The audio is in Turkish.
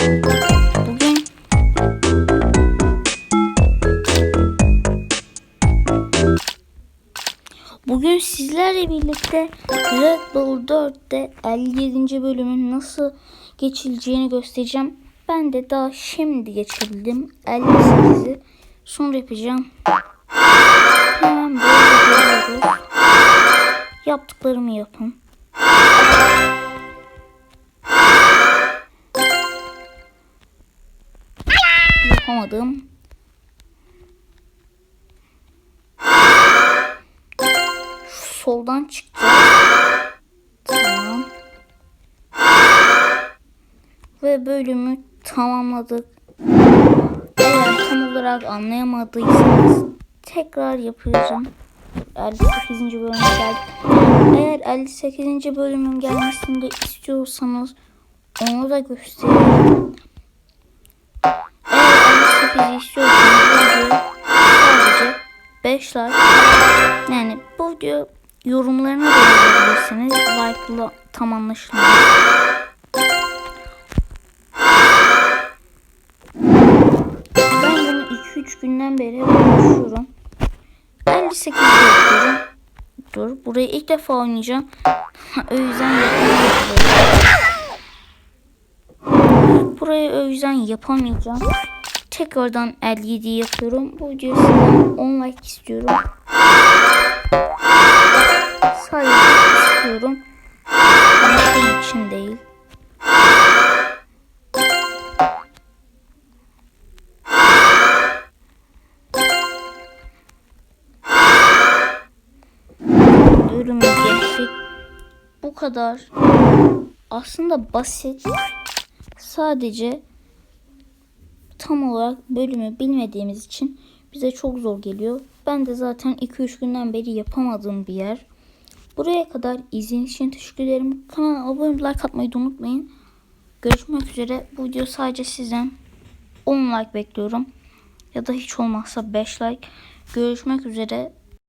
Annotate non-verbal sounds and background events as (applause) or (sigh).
Bugün Bugün sizlerle birlikte Red Bull 4'te 57. bölümün nasıl geçileceğini göstereceğim. Ben de daha şimdi geçebildim. 58'i sonra yapacağım. Hemen böyle yapıyoruz. Yaptıklarımı yapın. Yapamadım. Soldan çıkacağız. Tamam. Ve bölümü tamamladık. Eğer tam olarak anlayamadıysanız tekrar yapacağım. 58. bölüm geldi. Eğer 58. bölümün gelmesini de istiyorsanız onu da göstereyim. 58 istiyorsanız bu videoyu sadece 5 like yani bu video yorumlarına da yazabilirsiniz. Like'la tam anlaşılmıyor. Ben bunu 2-3 günden beri konuşuyorum. 58 yapıyorum. Dur burayı ilk defa oynayacağım. (laughs) o yüzden yapamayacağım. Burayı o yüzden yapamayacağım. Tekrardan 57 yapıyorum. Bu videoya sizden 10 like istiyorum. Sadece istiyorum. Başka için değil. Bölümü geçtik. Bu kadar. Aslında basit. Sadece tam olarak bölümü bilmediğimiz için bize çok zor geliyor. Ben de zaten 2-3 günden beri yapamadığım bir yer. Buraya kadar izlediğiniz için teşekkür ederim. Kanala abone olup like atmayı da unutmayın. Görüşmek üzere. Bu video sadece sizden 10 like bekliyorum. Ya da hiç olmazsa 5 like. Görüşmek üzere.